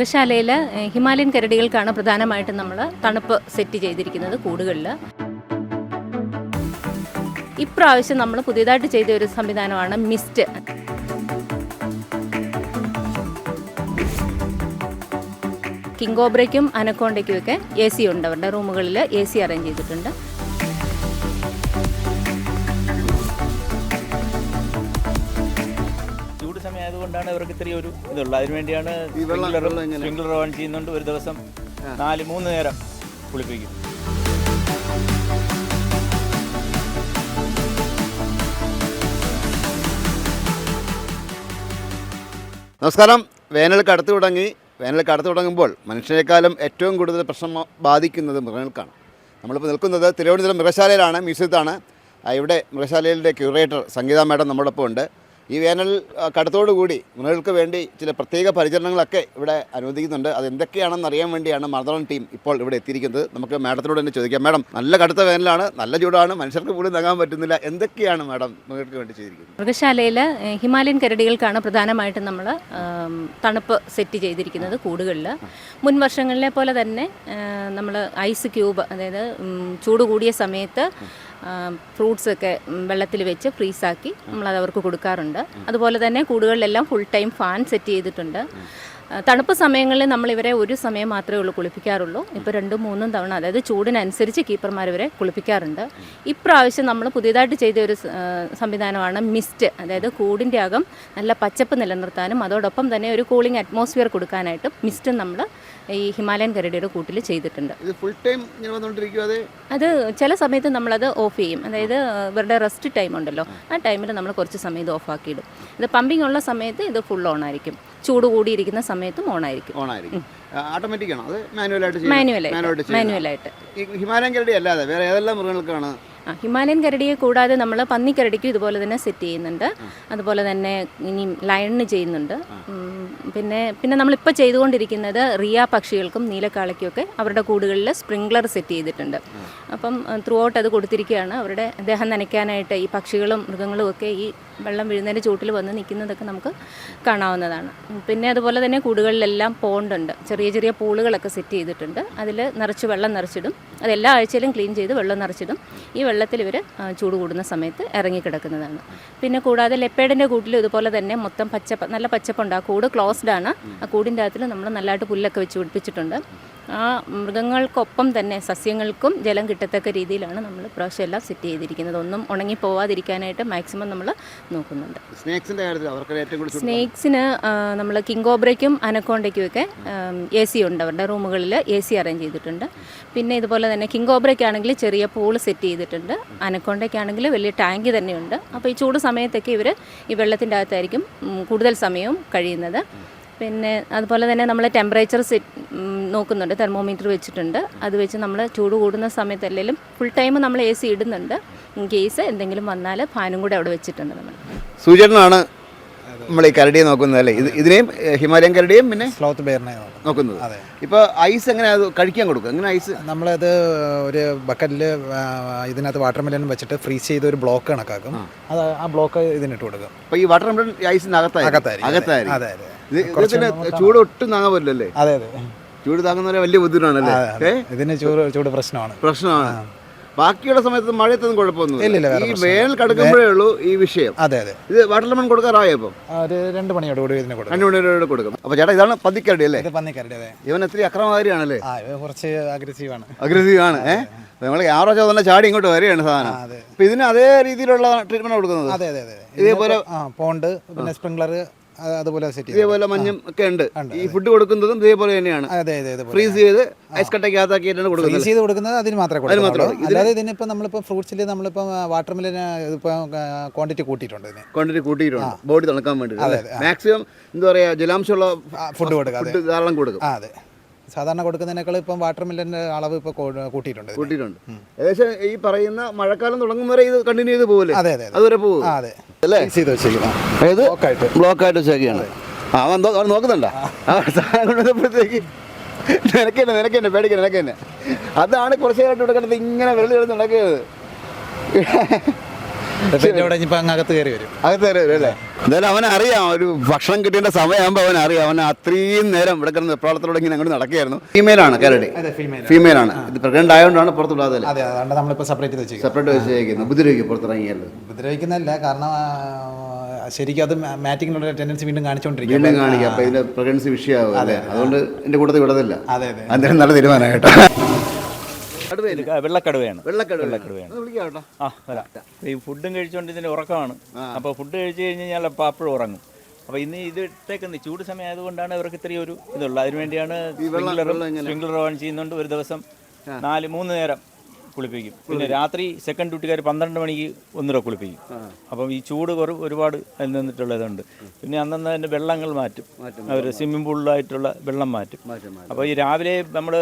മൃഗശാലയിൽ Himalayan കരടികൾക്കാണ് പ്രധാനമായിട്ടും നമ്മൾ തണുപ്പ് സെറ്റ് ചെയ്തിരിക്കുന്നത് കൂടുകളിൽ ഇപ്രാവശ്യം നമ്മൾ പുതിയതായിട്ട് ചെയ്ത ഒരു സംവിധാനമാണ് മിസ്റ്റ്. കിങ്കോബ്രയ്ക്കും അനക്കോണ്ടയ്ക്കും ഒക്കെ എ സി ഉണ്ട്. അവരുടെ റൂമുകളിൽ എ സി അറേഞ്ച് ചെയ്തിട്ടുണ്ട്. ചൂട് സമയമായതുകൊണ്ടാണ് ഇവർക്ക് ഇത്രയും ഒരു ഇതുള്ളത് അതിനുവേണ്ടിയാണ് സ്പ്രിംഗ്ലർ സ്പ്രിംഗ്ലർ ഓൺ ചെയ്യുന്നുണ്ട്. ഒരു ദിവസം നാല് മൂന്ന് നേരം കുളിപ്പിക്കും. നമസ്കാരം. വേനൽ കടത്തു തുടങ്ങി. വേനൽ കടത്തു തുടങ്ങുമ്പോൾ മനുഷ്യരെക്കാളും ഏറ്റവും കൂടുതൽ പ്രശ്നം ബാധിക്കുന്നത് മൃഗങ്ങൾക്കാണ്. നമ്മളിപ്പോൾ നിൽക്കുന്നത് തിരുവനന്തപുരം മൃഗശാലയിലാണ് മ്യൂസിയത്താണ്. ഇവിടെ മൃഗശാലയിലെ ക്യൂറേറ്റർ സംഗീത മാഡം നമ്മോടൊപ്പം ഉണ്ട്. ഈ വേനൽ കടുത്തോടുകൂടി മൃഗങ്ങൾക്ക് വേണ്ടി ചില പ്രത്യേക പരിചരണങ്ങളൊക്കെ ഇവിടെ അനുവദിക്കുന്നുണ്ട്. അത് എന്തൊക്കെയാണെന്ന് അറിയാൻ വേണ്ടിയാണ് മർദ്ദളം ടീം ഇപ്പോൾ ഇവിടെ എത്തിയിരിക്കുന്നത്. നമുക്ക് മാഡത്തിനോട് തന്നെ ചോദിക്കാം. മാഡം നല്ല കടുത്ത വേനലാണ് നല്ല ചൂടാണ് മനുഷ്യർക്ക് പോലും തങ്ങാൻ പറ്റുന്നില്ല. എന്തൊക്കെയാണ് മാഡം മൃഗങ്ങൾക്ക് വേണ്ടി ചെയ്തിരിക്കുന്നത്? മൃഗശാലയിൽ ഹിമാലയൻ കരടികൾക്കാണ് പ്രധാനമായിട്ടും നമ്മൾ തണുപ്പ് സെറ്റ് ചെയ്തിരിക്കുന്നത് കൂടുകളിൽ. മുൻ വർഷങ്ങളിലെ പോലെ തന്നെ നമ്മൾ ഐസ് ക്യൂബ് അതായത് ചൂട് കൂടിയ സമയത്ത് ഫ്രൂട്ട്സ് ഒക്കെ വെള്ളത്തിൽ വെച്ച് ഫ്രീസാക്കി നമ്മളത് അവർക്ക് കൊടുക്കാറുണ്ട്. അതുപോലെ തന്നെ കൂടുകളിലെല്ലാം ഫുൾ ടൈം ഫാൻ സെറ്റ് ചെയ്തിട്ടുണ്ട്. തണുപ്പ് സമയങ്ങളിൽ നമ്മൾ ഇവരെ ഒരു സമയം മാത്രമേ ഉള്ളൂ കുളിപ്പിക്കാറുള്ളൂ. ഇപ്പോൾ രണ്ടും മൂന്നും തവണ അതായത് ചൂടിനനുസരിച്ച് കീപ്പർമാർ ഇവരെ കുളിപ്പിക്കാറുണ്ട്. ഇപ്രാവശ്യം നമ്മൾ പുതിയതായിട്ട് ചെയ്ത ഒരു സംവിധാനമാണ് മിസ്റ്റ് അതായത് കൂടിന്റെ അകം നല്ല പച്ചപ്പ് നിലനിർത്താനും അതോടൊപ്പം തന്നെ ഒരു കൂളിംഗ് അറ്റ്മോസ്ഫിയർ കൊടുക്കാനായിട്ടും മിസ്റ്റ് നമ്മൾ ഈ ഹിമാലയൻ കരടിയുടെ കൂട്ടിൽ ചെയ്തിട്ടുണ്ട്. ഫുൾ ടൈം അതെ? ചില സമയത്ത് നമ്മളത് ഓഫ് ചെയ്യും. അതായത് ഇവരുടെ റെസ്റ്റ് ടൈം ഉണ്ടല്ലോ ആ ടൈമിൽ നമ്മൾ കുറച്ച് സമയം ഇത് ഓഫ് ഇത് പമ്പിംഗ് ഉള്ള സമയത്ത് ഇത് ഫുൾ ഓൺ ആയിരിക്കും. ചൂട് കൂടിയിരിക്കുന്ന സമയത്തും ഓൺ ആയിരിക്കും ഓൺ ആയിരിക്കും ഓട്ടോമാറ്റിക് ആണോ? അത് മാനുവൽ ആയിട്ട് മാനുവലായിട്ട് ആയിട്ട് ഹിമാലയൻ കരടി അല്ലാതെ വേറെ ഏതെല്ലാം മൃഗങ്ങൾക്കാണ്? ഹിമാലയൻ കരടിയെ കൂടാതെ നമ്മൾ പന്നി പന്നിക്കരടിക്കും ഇതുപോലെ തന്നെ സെറ്റ് ചെയ്യുന്നുണ്ട്. അതുപോലെ തന്നെ ഇനി ലയണിന് ചെയ്യുന്നുണ്ട്. പിന്നെ പിന്നെ നമ്മളിപ്പോൾ ചെയ്തുകൊണ്ടിരിക്കുന്നത് റിയ പക്ഷികൾക്കും നീലക്കാളയ്ക്കുമൊക്കെ അവരുടെ കൂടുകളിൽ സ്പ്രിംഗ്ലർ സെറ്റ് ചെയ്തിട്ടുണ്ട്. അപ്പം ത്രൂ ഔട്ട് അത് കൊടുത്തിരിക്കുകയാണ്. അവരുടെ ദേഹം നനയ്ക്കാനായിട്ട് ഈ പക്ഷികളും മൃഗങ്ങളും ഒക്കെ ഈ വെള്ളം വീഴുന്നതിന്റെ ചൂട്ടിൽ വന്ന് നിൽക്കുന്നതൊക്കെ നമുക്ക് കാണാവുന്നതാണ്. പിന്നെ അതുപോലെ തന്നെ കൂടുകളിലെല്ലാം പോണ്ടുണ്ട്. ചെറിയ ചെറിയ പൂളുകളൊക്കെ സെറ്റ് ചെയ്തിട്ടുണ്ട്. അതിൽ നിറച്ച് വെള്ളം നിറച്ചിടും. അത് എല്ലാ ആഴ്ചയിലും ക്ലീൻ ചെയ്ത് വെള്ളം നിറച്ചിടും. ഈ വെള്ളത്തിൽ ഇവർ ചൂട് കൂടുന്ന സമയത്ത് ഇറങ്ങിക്കിടക്കുന്നതാണ്. പിന്നെ കൂടാതെ ലെപ്പേഡിന്റെ കൂട്ടിൽ ഇതുപോലെ തന്നെ മൊത്തം പച്ചപ്പ് നല്ല പച്ചപ്പുണ്ട്. ആ കൂട് ക്ലോസ്ഡ് ആണ്. ആ കൂടിന്റെ അകത്തിൽ നമ്മൾ നല്ലതായിട്ട് പുല്ലൊക്കെ വെച്ച് പിടിപ്പിച്ചിട്ടുണ്ട്. ആ മൃഗങ്ങൾക്കൊപ്പം തന്നെ സസ്യങ്ങൾക്കും ജലം കിട്ടത്തക്ക രീതിയിലാണ് നമ്മൾ പ്രാവശ്യം എല്ലാം സെറ്റ് ചെയ്തിരിക്കുന്നത്. ഒന്നും ഉണങ്ങി പോവാതിരിക്കാനായിട്ട് മാക്സിമം നമ്മൾ നോക്കുന്നുണ്ട്. സ്നേക്സിന്റെ കാര്യത്തിൽ അവർക്ക് ഏറ്റവും കൂടുതൽ സ്നേക്സിന് നമ്മൾ കിങ്കോബ്രയ്ക്കും അനക്കോണ്ടയ്ക്കും ഒക്കെ എ സി ഉണ്ട്. അവരുടെ റൂമുകളിൽ എ സി അറേഞ്ച് ചെയ്തിട്ടുണ്ട്. പിന്നെ ഇതുപോലെ തന്നെ കിങ്കോബ്രയ്ക്കാണെങ്കിൽ ചെറിയ പൂൾ സെറ്റ് ചെയ്തിട്ടുണ്ട്. അനക്കോണ്ടയ്ക്കാണെങ്കിൽ വലിയ ടാങ്ക് തന്നെയുണ്ട്. അപ്പോൾ ഈ ചൂട് സമയത്തൊക്കെ ഇവർ ഈ വെള്ളത്തിന്റെ അകത്തായിരിക്കും കൂടുതൽ സമയവും കഴിയുന്നത്. പിന്നെ അതുപോലെ തന്നെ നമ്മൾ ടെമ്പറേച്ചർ സെറ്റ് നോക്കുന്നുണ്ട് തെർമോമീറ്റർ വെച്ചിട്ടുണ്ട്. അത് വെച്ച് നമ്മൾ ചൂട് കൂടുന്ന സമയത്ത് അല്ലെങ്കിലും ഫുൾ ടൈം നമ്മൾ എ സി ഇടുന്നുണ്ട്. ഇൻ കേസ് എന്തെങ്കിലും വന്നാൽ ഫാനും കൂടെ അവിടെ വെച്ചിട്ടുണ്ട് നമ്മൾ സൂചനാണ് നമ്മൾ ഈ കരടിയെ നോക്കുന്നത് അല്ലേ? ഇത് ഇതിനെയും ഹിമാലയൻ കരടിയും പിന്നെ സ്ലോത്ത് ബെയറിനെ നോക്കുന്നത്. അതെ. ഇപ്പോൾ ഐസ് എങ്ങനെ അത് കഴിക്കാൻ കൊടുക്കും? എങ്ങനെ ഐസ് നമ്മളത് ഒരു ബക്കറ്റിൽ ഇതിനകത്ത് വാട്ടർ മെലൻ വെച്ചിട്ട് ഫ്രീസ് ചെയ്ത് ഒരു ബ്ലോക്ക് കണക്കാക്കും. അത് ആ ബ്ലോക്ക് ഇതിനിട്ട് കൊടുക്കും. അപ്പോൾ ഈ വാട്ടർ മെലൺ ഐസിന് അകത്തായി അകത്തായി അകത്തായി അതെ, അതെ. ഇതിന് ചൂട് ഒട്ടും താങ്ങാൻ പറ്റില്ലല്ലേ അതെ അതെ. ചൂട് താങ്ങുന്നവരെ വലിയ ബുദ്ധിമുട്ടാണല്ലേ. ഏ? ഇതിന് ചൂട് ചൂട് പ്രശ്നമാണ്. പ്രശ്നമാണ്. ബാക്കിയുള്ള സമയത്ത് മഴയത്തൊന്നും കുഴപ്പമൊന്നും ഈ. വേനൽ കടക്കുമ്പോഴേ ഉള്ളൂ ഈ വിഷയം. അതെ അതെ. ഇത് വാട്ടർ ലെമൺ കൊടുക്കാറായോ ഇപ്പം? ഒരു രണ്ട് മണിയോട് കൂടി ഇതിന് കൊടുക്കും. രണ്ട് മണിയോട് കൊടുക്കും. അപ്പൊ ചേട്ടാ ഇതാണ് പതിക്കരടി അല്ലേ? പന്നിക്കരടി അതെ. ഇവൻ എത്ര അക്രമകാരിയാണല്ലേ? കുറച്ച് അഗ്രസീവാണ് അഗ്രസീവ് ആണ് ഏഹ് നമ്മൾ ക്യാമറ ചോദന ചാടി ഇങ്ങോട്ട് വരികയാണ് സാധനം. അപ്പൊ ഇതിന് അതേ രീതിയിലുള്ള ട്രീറ്റ്മെന്റ് കൊടുക്കുന്നത്? അതെ അതെ അതെ. ഇതേപോലെ പോണ്ട് പിന്നെ സ്പ്രിംഗ്ലർ അതുപോലെ സെറ്റ് ഇതേപോലെ മഞ്ഞും ഒക്കെ ഉണ്ട്. ഈ ഫുഡ് കൊടുക്കുന്നതും ഇതേപോലെ തന്നെയാണ്. അതെ അതെ ഇതുപോലെ ഫ്രീസ് ചെയ്ത് ഐസ് കട്ടയ്ക്കകത്താക്കിയിട്ടാണ് കൊടുക്കുന്നത്. ഫ്രീസ് ചെയ്ത് കൊടുക്കുന്നത് അതിന് മാത്രമേ ഉള്ളൂ. അല്ലാതെ ഇതിനിപ്പോൾ നമ്മളിപ്പോൾ ഫ്രൂട്ട്സിൽ നമ്മളിപ്പോൾ വാട്ടർ മെലിന് ഇപ്പോൾ ക്വാണ്ടിറ്റി കൂട്ടിയിട്ടുണ്ട് ഇതിന്. ക്വാണ്ടിറ്റി കൂട്ടിയിട്ടുണ്ട്. ബോഡി തണുക്കാൻ വേണ്ടി മാക്സിമം എന്താ പറയാ ജലാംശമുള്ള ഫുഡ് കൊടുക്കുക ധാരാളം കൊടുക്കും. അതെ. സാധാരണ കൊടുക്കുന്നതിനേക്കാൾ ഇപ്പം വാട്ടർ മെലിന്റെ അളവ് ഇപ്പോൾ കൂട്ടിയിട്ടുണ്ട് കൂട്ടിയിട്ടുണ്ട്. ഏകദേശം ഈ പറയുന്ന മഴക്കാലം തുടങ്ങും വരെ ഇത് കണ്ടിന്യൂ ചെയ്ത് പോകില്ലേ അതെ അതെ അതെ. അതുവരെ പോകും അതെ. അല്ലേ? ചെയ്ത് വെച്ചേക്കും ഏത്? ബ്ലോക്കായിട്ട് ബ്ലോക്ക് ആയിട്ട് വെച്ചേക്കാണ് ആ അവൻ നോക്കുന്നുണ്ടോ? ആ. സാധനം കൊണ്ടുവന്നപ്പോഴത്തേക്ക് നിനക്കെന്നെ നിനക്കെന്നെ പേടിക്കന്നെ നിനക്കെന്നെ. അതാണ് കുറച്ച് നേരമായിട്ട് ഇവിടെ കിടന്ന് ഇങ്ങനെ വെള്ളം കിടന്ന് നടക്കുന്നത്. അകത്ത് കയറി വരും. അകത്ത് കയറി വരും അല്ലേ? എന്തായാലും അവൻ അറിയാം ഒരു ഭക്ഷണം കിട്ടേണ്ട സമയമാകുമ്പോൾ അവൻ അറിയാം. അവൻ അത്രയും നേരം ഇവിടെ കിടന്ന് വെപ്രാളത്തോടെ ഇങ്ങനെ അങ്ങോട്ട് നടക്കുകയായിരുന്നു. ഫീമെയിലാണ് കരടി. ഫീമെയിലാണ് ഇത് പ്രഗ്നന്റ് ആയതുകൊണ്ടാണ് പുറത്തു വിടാതെ അതെ അതുകൊണ്ട് നമ്മളിപ്പോൾ സെപ്പറേറ്റ് ചെയ്ത് സെപ്പറേറ്റ് വെച്ചേക്കുന്നത് ഉപദ്രവിക്കും പുറത്തിറങ്ങിയല്ലോ? ഉപദ്രവിക്കുന്നതല്ല കാരണം ശരിക്കും അത് മാറ്റിങ്ങിനുള്ള ടെൻഡൻസി വീണ്ടും കാണിച്ചുകൊണ്ടിരിക്കും വീണ്ടും കാണിക്കാം. അപ്പൊ ഇതിന്റെ പ്രഗ്നൻസി വിഷയമാവും അതെ അതുകൊണ്ട് എന്റെ കൂട്ടത്തിൽ വിടതല്ല അതെ അതെ. അന്നേരം നല്ല തീരുമാനം കേട്ടോ ഇത് ക- വെള്ളക്കടുവയാണ്. വെള്ളക്കട വെള്ളക്കടുവയാണ്. വിളിക്കാം ആ വരാം. ഈ ഫുഡും കഴിച്ചുകൊണ്ട് ഇതിന്റെ ഉറക്കമാണ് അപ്പോൾ ഫുഡ് കഴിച്ചു കഴിഞ്ഞ് കഴിഞ്ഞാൽ അപ്പോൾ അപ്പോഴും ഉറങ്ങും. അപ്പോൾ ഇന്ന് ഇത് ഇട്ടേക്കുന്നത് ചൂട് സമയം ആയതുകൊണ്ടാണ് ഇവർക്ക് ഇത്രയും ഒരു ഇതുള്ളത്. അതിനുവേണ്ടിയാണ് സ്പ്രിംഗ്ലറും സ്പ്രിംഗ്ലർ ഓൺ ചെയ്യുന്നുണ്ട്. ഒരു ദിവസം നാല് മൂന്ന് നേരം കുളിപ്പിക്കും. പിന്നെ രാത്രി സെക്കൻഡ് ഡ്യൂട്ടിക്കാർ പന്ത്രണ്ട് മണിക്ക് ഒന്നര കുളിപ്പിക്കും. അപ്പം ഈ ചൂട് കുറവ് ഒരുപാട് അതിൽ നിന്നിട്ടുള്ളതുണ്ട്. പിന്നെ അന്നന്ന് അതിന്റെ വെള്ളങ്ങൾ മാറ്റും. അവർ സ്വിമ്മിംഗ് പൂളിലായിട്ടുള്ള വെള്ളം മാറ്റും. അപ്പോൾ ഈ രാവിലെ നമ്മൾ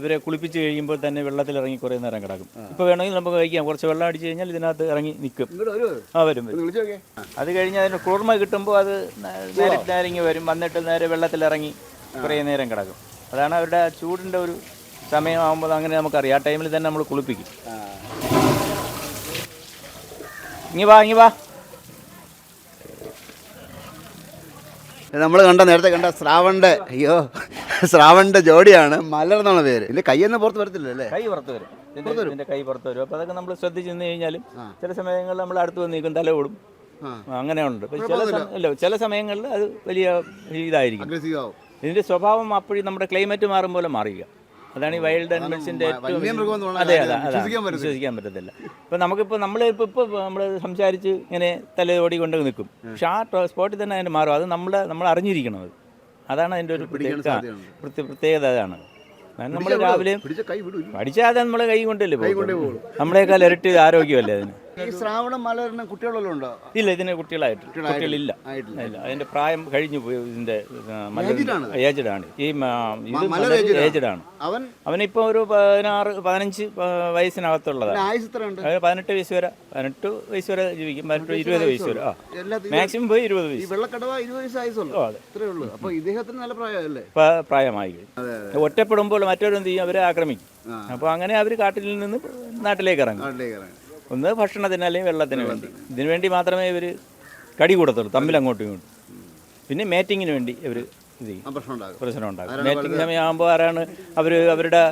ഇവരെ കുളിപ്പിച്ച് കഴിയുമ്പോൾ തന്നെ വെള്ളത്തിൽ ഇറങ്ങി കുറേ നേരം കിടക്കും. ഇപ്പോൾ വേണമെങ്കിൽ നമുക്ക് കഴിക്കാം. കുറച്ച് വെള്ളം അടിച്ച് കഴിഞ്ഞാൽ ഇതിനകത്ത് ഇറങ്ങി നിൽക്കും ആ വരും അത് കഴിഞ്ഞ് അതിന് കുളിർമ കിട്ടുമ്പോൾ അത് നേരെ നേരിങ്ങി വരും. വന്നിട്ട് നേരെ വെള്ളത്തിൽ ഇറങ്ങി കുറേ നേരം കിടക്കും. അതാണ് അവരുടെ ചൂടിന്റെ ഒരു സമയമാകുമ്പോൾ അങ്ങനെ നമുക്കറിയാം. ആ ടൈമിൽ തന്നെ നമ്മൾ കുളിപ്പിക്കും. ഇങ്ങി വാ ഇങ്ങി വാ. നമ്മൾ കണ്ട നേരത്തെ കണ്ട ശ്രാവണിന്റെ അയ്യോ ശ്രാവണിന്റെ ജോഡിയാണ് മലർ എന്നാണ് പേര്. ഇതിന്റെ കൈയൊന്നും പുറത്ത് വരത്തില്ല അല്ലേ? കൈ പുറത്ത് വരും. ഇതിന്റെ കൈ പുറത്ത് വരും. അപ്പൊ അതൊക്കെ നമ്മൾ ശ്രദ്ധിച്ചു നിന്ന് കഴിഞ്ഞാലും ചില സമയങ്ങളിൽ നമ്മൾ അടുത്ത് വന്ന് നിൽക്കും തല ഓടും. അങ്ങനെ ഉണ്ട്. ചില ചില സമയങ്ങളിൽ അത് വലിയ ഇതായിരിക്കും. ഇതിന്റെ സ്വഭാവം അപ്പോഴും നമ്മുടെ ക്ലൈമറ്റ് മാറും പോലെ മാറുക അതാണ് ഈ വൈൽഡ് ആനിമൽസിന്റെ ഏറ്റവും അതെ അതെ അതെ വിശ്വസിക്കാൻ പറ്റത്തില്ല. ഇപ്പൊ നമുക്കിപ്പോ നമ്മൾ ഇപ്പൊ ഇപ്പൊ നമ്മൾ സംസാരിച്ച് ഇങ്ങനെ തലയോടി കൊണ്ട് നിൽക്കും. പക്ഷെ ആ സ്പോട്ടിൽ തന്നെ അതിന്റെ മാറും. അത് നമ്മളെ നമ്മൾ അറിഞ്ഞിരിക്കണം അത്. അതാണ് അതിന്റെ ഒരു പ്രത്യേകത അതാണ്. നമ്മൾ രാവിലെ പഠിച്ചാൽ നമ്മളെ കൈ കൊണ്ടല്ലേ പോകും നമ്മളെക്കാൾ ഇരട്ടി ആരോഗ്യമല്ലേ അതിന്? ഈ ശ്രാവണ മലറിന് കുട്ടികളെല്ലാം ഉണ്ടോ? ഇല്ല ഇതിന് കുട്ടികളായിട്ട് കുട്ടികളില്ല. ഇല്ല അതിന്റെ പ്രായം കഴിഞ്ഞു പോയി ഇതിന്റെ? ഏജഡ് ആണ് ഈ ഇത്? ഏജഡ് ആണ് അവൻ? അവനിപ്പോ ഒരു പതിനാറ് പതിനഞ്ച് വയസ്സിനകത്തുള്ളതാണ്. പതിനെട്ട് വയസ്സ് വരെ പതിനെട്ട് വയസ്സ് വരെ ജീവിക്കും. പതിനെട്ട് ഇരുപത് വയസ്സ് വരെ. ആ. മാക്സിമം പോയി ഇരുപത് വയസ്സ്. വെള്ളക്കടവ ഇരുപത് വയസ്സ് ആയുസുള്ളൂ ഓ, അതെ. ഉള്ളൂ. അപ്പൊ ഇദ്ദേഹത്തിന് നല്ല പ്രായമല്ലേ? പ്രായമായി. ഒറ്റപ്പെടുമ്പോൾ മറ്റവരെന്ത് ചെയ്യും? അവരെ ആക്രമിക്കും. അപ്പോൾ അങ്ങനെ അവർ കാട്ടിൽ നിന്ന് നാട്ടിലേക്ക് ഇറങ്ങും. നാട്ടിലേക്ക് ഇറങ്ങി. ഒന്ന് ഭക്ഷണത്തിന് അല്ലെങ്കിൽ വെള്ളത്തിന് വേണ്ടി. ഇതിനു വേണ്ടി മാത്രമേ ഇവർ കടി കൊടുത്തുള്ളൂ തമ്മിൽ അങ്ങോട്ടും ഇങ്ങോട്ടും. പിന്നെ മേറ്റിങ്ങിന് വേണ്ടി ഇവർ ഇത് ചെയ്യും. പ്രശ്നം ഉണ്ടാകും. മേറ്റിംഗ് സമയമാകുമ്പോൾ ആരാണ് അവർ അവരുടെ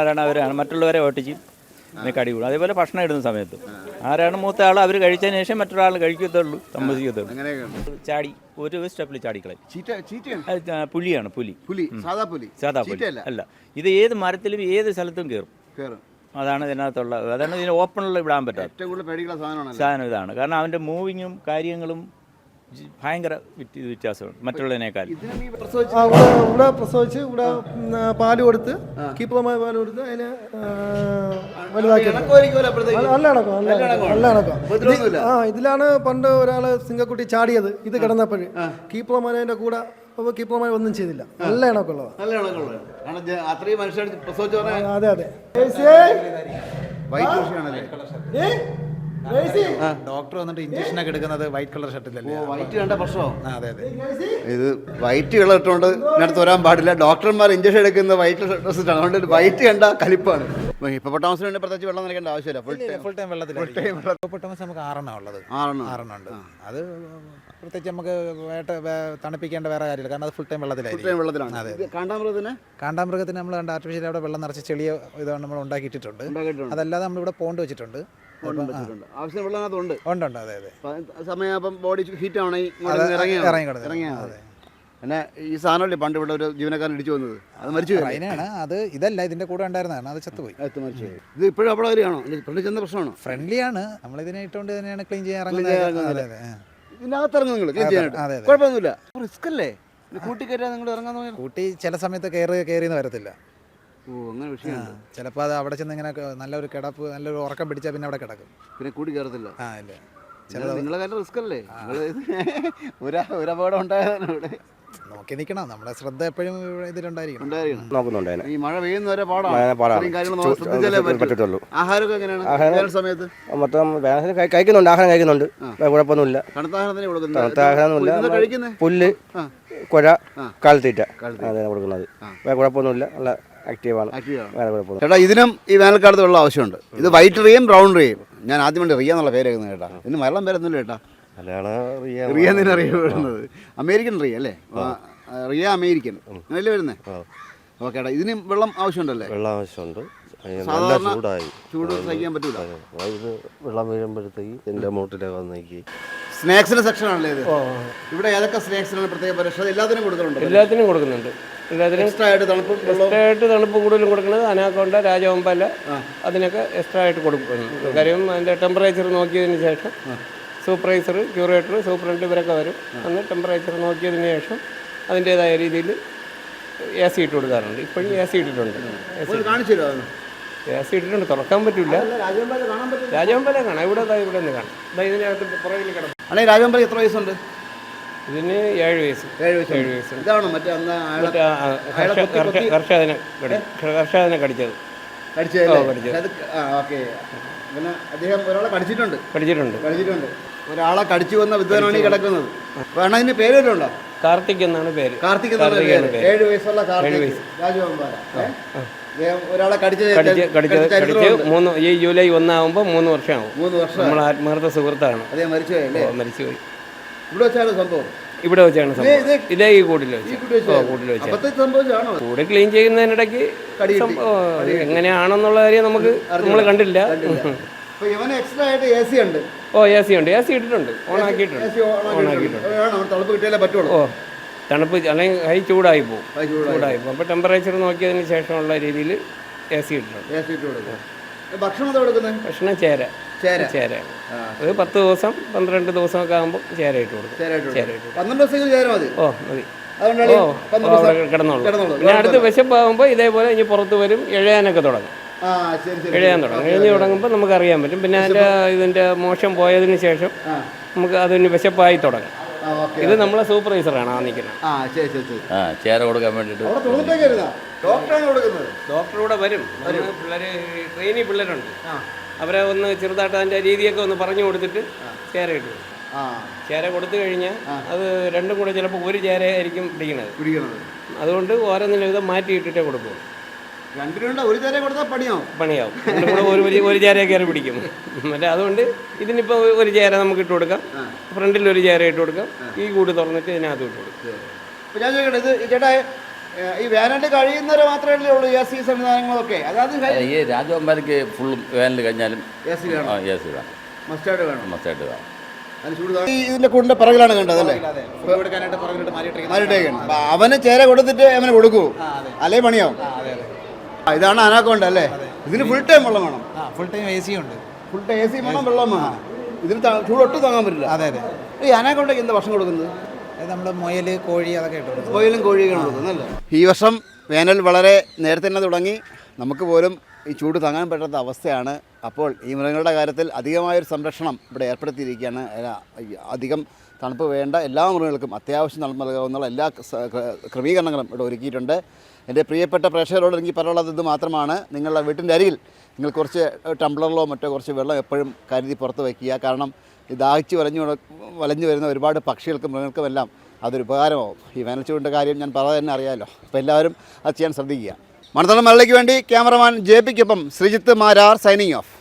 ആരാണ് അവരാണ്. മറ്റുള്ളവരെ ഓട്ടിച്ച് പിന്നെ കടി കൂടും. അതേപോലെ ഭക്ഷണം ഇടുന്ന സമയത്ത് ആരാണ് മൂത്ത ആൾ അവർ കഴിച്ചതിന് ശേഷം മറ്റൊരാൾ കഴിക്കത്തുള്ളൂ സമ്മതിക്കത്തുള്ളൂ. ചാടി ഒരു സ്റ്റെപ്പിൽ ചാടിക്കളയും. പുലിയാണ് പുലി. പുലി സാധാ പുലി. സാധാ പുലി. അല്ല. ഇത് ഏത് മരത്തിലും ഏത് സ്ഥലത്തും കയറും. അതാണ് ഇതിനകത്തുള്ള അതാണ് ഇതിന് ഓപ്പണിൽ വിടാൻ പറ്റാത്തത്. ഏറ്റവും കൂടുതൽ പേടിയുള്ള സാധനമാണല്ലോ? സാധനം ഇതാണ്. കാരണം അവന്റെ മൂവിങ്ങും കാര്യങ്ങളും ഭയങ്കര വ്യത്യാസമാണ്. മറ്റുള്ളതിനേക്കാൾ. ഇവിടെ പ്രസവിച്ച് ഇവിടെ പാൽ കൊടുത്ത് കീപ്പറമായ പാൽ കൊടുത്ത് അതിനെ വലുതാക്കി. അല്ലടക്കം. നല്ല- നല്ല ആ ഇതിലാണ് പണ്ട് ഒരാൾ സിംഗക്കുട്ടി ചാടിയത്. ഇത് കിടന്നപ്പോഴ്. കീപ്പളമാനതിന്റെ കൂടെ അപ്പോൾ ഒന്നും ചെയ്തില്ല. നല്ല ഇണക്കുള്ളതാണ് നല്ല ഇണക്കമുള്ളത് കാരണം ജ- അത്രയും മനുഷ്യർ പ്രസവിച്ച് അതെ അതെ. വൈറ്റ് കൃഷിയാണല്ലേ? ഡോക്ടർ വന്നിട്ട് ഇഞ്ചക്ഷൻ ഒക്കെ എടുക്കുന്നത് വൈറ്റ് കളർ ഷർട്ടിലല്ലേ വൈറ്റ് കണ്ട പ്രശ്നമോ അതെ അതെ. ഇത് വൈറ്റ് കളർ ഇട്ടുകൊണ്ട് ഇതിനടുത്ത് വരാൻ പാടില്ല. ഡോക്ടർമാർ ഇഞ്ചക്ഷൻ എടുക്കുന്ന വൈറ്റ് ഡ്രസ് ഇട്ടാണ്. അതുകൊണ്ട് വൈറ്റ് കണ്ട കലിപ്പാണ്. ഇപ്പൊ പൊട്ടാമസിന് വേണ്ടി പ്രത്യേകിച്ച് വെള്ളം നനയ്ക്കേണ്ട ആവശ്യമില്ല. ഫുൾ ടൈം ഫുൾ ടൈം വെള്ളത്തിൽ പൊട്ടുമ്പോൾ നമുക്ക് ആറെണ്ണം ഉള്ളത്. ആറെണ്ണം. ആറെണ്ണം ഉണ്ട് അത് പ്രത്യേകിച്ച് നമുക്ക് വേട്ട തണുപ്പിക്കേണ്ട വേറെ കാര്യമില്ല. കാരണം അത് ഫുൾ ടൈം ഫുൾ വെള്ളത്തിലായിരിക്കും ടൈം വെള്ളത്തിലാണ്. അതെ കാണ്ടാമൃഗത്തിന്? കാണ്ടാമൃഗത്തിന് നമ്മൾ കണ്ട ആർട്ടിഫിഷ്യൽ അവിടെ വെള്ളം നിറച്ച് ചെളിയ ഇതാണ് നമ്മൾ ഉണ്ടാക്കിയിട്ടുണ്ട് ഉണ്ടാക്കിയിട്ടുണ്ട്. അതല്ലാതെ നമ്മളിവിടെ പോണ്ട് വെച്ചിട്ടുണ്ട്. ആവശ്യം വെള്ളം അതിനകത്ത് ഉണ്ട്. ഉണ്ട് അതെ അതെ. സമയം അപ്പം ബോഡി ഹീറ്റ് ആവണമെങ്കിൽ അത് ഇറങ്ങിയാ പിന്നെ ഈ സാധനമല്ലേ പണ്ട് ഇവിടെ ഒരു ജീവനക്കാരൻ ഇടിച്ചു വന്നത്? അത് മരിച്ചു. അതിനാണ് അത് ഇതല്ല ഇതിന്റെ കൂടെ ഉണ്ടായിരുന്നതാണ്. അത് ചത്തുപോയി. ഇത് ഇപ്പോഴും അവിടെ വരികയാണോ? ഫ്രണ്ട് ചെന്ന പ്രശ്നമാണോ? ഫ്രണ്ട്ലിയാണ് നമ്മൾ ഇതിനെ ഇട്ടുകൊണ്ട് തന്നെയാണ് ക്ലീൻ ചെയ്യാൻ ഇറങ്ങുന്നത്. ഇതിനകത്ത് ഇറങ്ങും നിങ്ങൾ ക്ലീൻ ചെയ്യാനായിട്ട്. കുഴപ്പമൊന്നുമില്ല. റിസ്ക് അല്ലേ? കൂട്ടിക്കയറ്റാൻ നിങ്ങൾ ഇറങ്ങാൻ കൂട്ടി ചില സമയത്ത് കയറി കയറി വരത്തില്ല. ചിലപ്പോൾ അത് അവിടെ ചെന്ന് ഇങ്ങനെ നല്ലൊരു കിടപ്പ് നല്ലൊരു ഉറക്കം പിടിച്ചാൽ പിന്നെ അവിടെ കിടക്കും. പിന്നെ കൂടി കയറത്തില്ല. ആ ഇല്ല. നിങ്ങൾ- നിങ്ങളെ കാര്യം റിസ്ക് അല്ലേ നിങ്ങൾ ഒരു ഒരു അപകടം ഉണ്ടായതാണ് ഇവിടെ. നോക്കി നിൽക്കണം നമ്മുടെ ശ്രദ്ധ എപ്പോഴും ഇതിലുണ്ടായിരിക്കണം. നോക്കുന്നുണ്ട്. ഈ മഴ പെയ്യുന്നവരെ. പറ്റത്തുള്ളൂ. ആഹാരമൊക്കെ എങ്ങനെയാണ്? സമയത്ത്? മൊത്തം വേനൽ കഴി- കഴിക്കുന്നുണ്ട്. ആഹാരം കഴിക്കുന്നുണ്ട്. കുഴപ്പമൊന്നുമില്ല. തണുത്ത ആഹാരമൊന്നുമില്ല പുല്ല്. കുഴ കാൽത്തീറ്റ കാലിത്തീറ്റ. അതാണ് കൊടുക്കുന്നത്. കുഴപ്പമൊന്നുമില്ല. നല്ല ആക്റ്റീവാണ്. വേറെ ചേട്ടാ ഇതിനും ഈ വേനൽക്കാലത്ത് വെള്ളം ആവശ്യമുണ്ട്. ഇത് വൈറ്റ് റിയും ബ്രൗൺ റിയും ഞാൻ ആദ്യം വേണ്ടി റിയ എന്നുള്ള പേരൊക്കെ കേട്ടാ ഇന്ന് മലയാളം പേരൊന്നുമില്ല അറിയാം റിയ അറിയപ്പെടുന്നത്. അമേരിക്കൻ റിയ അല്ലേ? Rhea American. അങ്ങനല്ലേ വരുന്നേ? ഓക്കെ ഇതിനും ഇതിന് വെള്ളം ആവശ്യമുണ്ടല്ലേ? വെള്ളം ആവശ്യമുണ്ട്. നല്ല ചൂടായി. ചൂട് സഹിക്കാൻ പറ്റൂല. ഇത് വെള്ളം വീഴുമ്പോഴത്തേക്ക് എന്റെ മൂട്ടിലൊക്കെ വന്നേക്ക് സ്നാക്സിന്റെ സെക്ഷൻ ആണല്ലേ ഇത് ഇവിടെ ഏതൊക്കെ സ്നാക്സിനാണ് പ്രത്യേക പരിശോധന എല്ലാത്തിനും കൊടുക്കുന്നുണ്ട് എല്ലാത്തിനും കൊടുക്കുന്നുണ്ട്. എക്സ്ട്രാ ആയിട്ട് തണുപ്പ് വെള്ളം എക്സ്ട്രാ ആയിട്ട് തണുപ്പ് കൂടുതലും കൊടുക്കുന്നത് അനാക്കോണ്ട രാജവമ്പല അതിനൊക്കെ എക്സ്ട്രാ ആയിട്ട് കൊടുക്കും. കാര്യം അതിന്റെ ടെമ്പറേച്ചർ നോക്കിയതിന് ശേഷം സൂപ്പർവൈസർ ക്യൂറേറ്റർ സൂപ്രണ്ട് ഇവരൊക്കെ വരും. അന്ന് ടെമ്പറേച്ചർ നോക്കിയതിന് ശേഷം അതിന്റേതായ രീതിയിൽ എ സി ഇട്ട് കൊടുക്കാറുണ്ട്. ഇപ്പോഴും എ സി ഇട്ടിട്ടുണ്ട് എ സി ഇട്ടിട്ടുണ്ട്. തുറക്കാൻ പറ്റില്ല. രാജവെമ്പാല കാണാം. ഇവിടെ ഇവിടെ നിന്ന് കാണാം. ഇതിനകത്ത് പുറകിൽ കിടക്കും അല്ലെങ്കിൽ രാജവമ്പല എത്ര വയസ്സുണ്ട്? ഇതിന് ഏഴ് വയസ്സ്. ഏഴ് വയസ്സ്. ഏഴ് വയസ്സ്. ഇതാണോ മറ്റേ അന്ന് അയാളെ മറ്റേ ആ, ആ, അയാളെ കർഷ- കൊത്തി കർഷ- കൊത്തി കർഷകനെ കടി- കർഷകനെ കടിച്ചത്. കടിച്ചതല്ലേ? ഓ, കടിച്ചത്. അത് ആ ഓക്കെ. പിന്നെ അദ്ദേഹം ഒരാളെ കടിച്ചിട്ടുണ്ട്. കടിച്ചിട്ടുണ്ട്. കടിച്ചിട്ടുണ്ട്. ഒരാളെ കടിച്ചു വന്ന വിദ്വാനാണ് ഈ കിടക്കുന്നത്. വേണം അതിന് പേര് വല്ലതും ഉണ്ടോ കാർത്തിക് എന്നാണ് പേര്. കാർത്തിക് ഏഴ് വയസ്സുള്ള കാർത്തിക്. രാജവെമ്പാല ഏ? അദ്ദേഹം ഒരാളെ കടിച്ച കടിച്ച് കടിച്ചത് കടിച്ച കടിച്ച് ചരിത്രമുണ്ട്. മൂന്ന് ഈ ജൂലൈ ഒന്നാകുമ്പോൾ മൂന്ന് വർഷമാകും മൂന്ന് വർഷം. നമ്മൾ ആത്മാർത്ഥ സുഹൃത്താണ്. അതെ മരിച്ചുപോയല്ലേ? ഓ, മരിച്ചുപോയി. ഇവിടെ വെച്ചാണ് സംഭവം. ഇവിടെ വെച്ചാണ് സംഭവം. ഇത്- ഈ കൂട്ടിൽ വെച്ച്. കൂട്ടിൽ വെച്ച്. കൂടെ ക്ലീൻ ചെയ്യുന്നതിനിടയ്ക്ക് എങ്ങനെയാണെന്നുള്ള കാര്യം നമുക്ക് നമ്മൾ കണ്ടില്ല. അപ്പൊ ഇവന് എക്സ്ട്രാ ആയിട്ട് എ സി ഉണ്ട്. ഓ എ സി ഉണ്ട്. എ സി ഇട്ടിട്ടുണ്ട് ഓൺ ആക്കിയിട്ടുണ്ട്. ഓൺ ആക്കിയിട്ടുണ്ട്. വേണം. തണുപ്പ് കിട്ടിയാലേ പറ്റുള്ളൂ. ഓ തണുപ്പ് അല്ലെങ്കിൽ ഹൈ ചൂടായി പോകും. ചൂടായി. പോകും. അപ്പോൾ ടെമ്പറേച്ചർ നോക്കിയതിന് ശേഷമുള്ള രീതിയിൽ എ സി ഇട്ടിട്ടുണ്ട്. എ സി ഇട്ട് ഭക്ഷണം ഭക്ഷണം ചേര. ചേര ചേര ആ. അത് പത്ത് ദിവസം പന്ത്രണ്ട് ദിവസമൊക്കെ ആകുമ്പോൾ ചേര ഇട്ട് കൊടുക്കും. പന്ത്രണ്ട് ചേര മതി. ഓ മതി. ദിവസം കിടന്നോളൂ. പിന്നെ അടുത്ത് വിശപ്പാകുമ്പോൾ ഇതേപോലെ ഇനി പുറത്ത് വരും എഴയാനൊക്കെ തുടങ്ങും. എഴയാൻ തുടങ്ങും. എഴുതി തുടങ്ങുമ്പോൾ നമുക്ക് അറിയാൻ പറ്റും. പിന്നെ അതിന്റെ ഇതിന്റെ മോശം പോയതിന് ശേഷം നമുക്ക് അതിന് വിശപ്പായി തുടങ്ങും. ഇത് നമ്മളെ സൂപ്പർവൈസറാണ് ആ നിൽക്കുന്നത്. ആ ചേര കൊടുക്കാൻ വേണ്ടിയിട്ട്. ഡോക്ടറാണ് കൊടുക്കുന്നത്. ഡോക്ടറൂടെ വരും. പിള്ളേർ ട്രെയിനി പിള്ളേരുണ്ട്. അവരെ ഒന്ന് ചെറുതായിട്ട് അതിന്റെ രീതിയൊക്കെ ഒന്ന് പറഞ്ഞു കൊടുത്തിട്ട് ചേര ഇട്ടു. ചേര കൊടുത്തു കഴിഞ്ഞാൽ അത് രണ്ടും കൂടെ ചിലപ്പോൾ ഒരു ചേര ആയിരിക്കും പിടിക്കുന്നത്. പിടിക്കുന്നത്. അതുകൊണ്ട് ഓരോന്നിനും വിധം മാറ്റിയിട്ടിട്ടേ കൊടുക്കും. രണ്ടിനുണ്ട് ഒരു ചേര കൊടുത്താൽ പണിയാവും. കൂടെ ഒരു വലിയ ഒരു ചേര കയറി പിടിക്കും. മറ്റേ അതുകൊണ്ട് ഇതിനിപ്പോൾ ഒരു ചേര നമുക്ക് ഇട്ട് കൊടുക്കാം. ഫ്രണ്ടിൽ ഒരു ചേര ഇട്ട് കൊടുക്കാം. ഈ കൂട് തുറന്നിട്ട് ഇതിനകത്ത് ഇട്ട് കൊടുക്കാം. ഞാൻ ചോദിക്കട്ടെ ഇത് ചേട്ടാ ഈ വേനൽ കഴിയുന്നവരെ മാത്രമല്ലേ ഉള്ളൂ എ സി സംവിധാനങ്ങളൊക്കെ അതായത് ഈ രാജവമ്പാലയ്ക്ക് ഫുള്ളും വേനൽ കഴിഞ്ഞാലും എ സി വേണം. ആ എ സി വേണം. മസ്റ്റായിട്ട് വേണം. മസ്റ്റായിട്ട് വേണം. ഇതിന്റെ കൂടിന്റെ പിറകിലാണ് കണ്ടത് അല്ലേ? മാറിയിട്ടേക്കാണ് അവന് ചേര കൊടുത്തിട്ട് അവന് കൊടുക്കൂ. അല്ലേ പണിയാവും? ആ, ഇതാണ് അനാക്കോണ്ട അല്ലേ? ഇതിന് ഫുൾ ടൈം വെള്ളം വേണം. ഫുൾ ടൈം എ സി ഉണ്ട്. ഫുൾ ടൈം എ സി വേണം വെള്ളം വേണം. ഇതിന് ചൂടൊട്ടും ചൂട് താങ്ങാൻ പറ്റില്ല. അതെ അതെ. ഈ അനാക്കോണ്ടയ്ക്ക് എന്താ ഭക്ഷണം കൊടുക്കുന്നത്? നമ്മൾ മുയൽ കോഴി അതൊക്കെ ഇട്ട് കൊടുക്കും. കോയിലും കോഴിയൊക്കെയാണ് കൊടുക്കുന്നത് ഈ വർഷം വേനൽ വളരെ നേരത്തെ തന്നെ തുടങ്ങി. നമുക്ക് പോലും ഈ ചൂട് താങ്ങാൻ പറ്റാത്ത അവസ്ഥയാണ്. അപ്പോൾ ഈ മൃഗങ്ങളുടെ കാര്യത്തിൽ അധികമായൊരു സംരക്ഷണം ഇവിടെ ഏർപ്പെടുത്തിയിരിക്കുകയാണ്. അധികം തണുപ്പ് വേണ്ട എല്ലാ മൃഗങ്ങൾക്കും അത്യാവശ്യം തണുപ്പ് നൽകാവുന്ന എല്ലാ ക്രമീകരണങ്ങളും ഇവിടെ ഒരുക്കിയിട്ടുണ്ട്. എന്റെ പ്രിയപ്പെട്ട പ്രേക്ഷകരോട് എനിക്ക് പറയാനുള്ളത് ഇത് മാത്രമാണ്. നിങ്ങളുടെ വീട്ടിന്റെ അരികിൽ നിങ്ങൾ കുറച്ച് ടംബ്ലറിലോ മറ്റോ കുറച്ച് വെള്ളം എപ്പോഴും കരുതി പുറത്ത് വയ്ക്കുക. കാരണം ദാഹിച്ച് വലഞ്ഞു വലഞ്ഞു വരുന്ന ഒരുപാട് പക്ഷികൾക്കും മൃഗങ്ങൾക്കും എല്ലാം അതൊരു ഉപകാരമാവും. ഈ വേനൽച്ചൂടിന്റെ കാര്യം ഞാൻ പറയാതെ തന്നെ അറിയാമല്ലോ അപ്പോൾ എല്ലാവരും അത് ചെയ്യാൻ ശ്രദ്ധിക്കുക. മണത്തളം മലയ്ക്ക് വേണ്ടി ക്യാമറമാൻ ജെ പിക്കൊപ്പം ശ്രീജിത്ത് മാരാർ സൈനിങ് ഓഫ്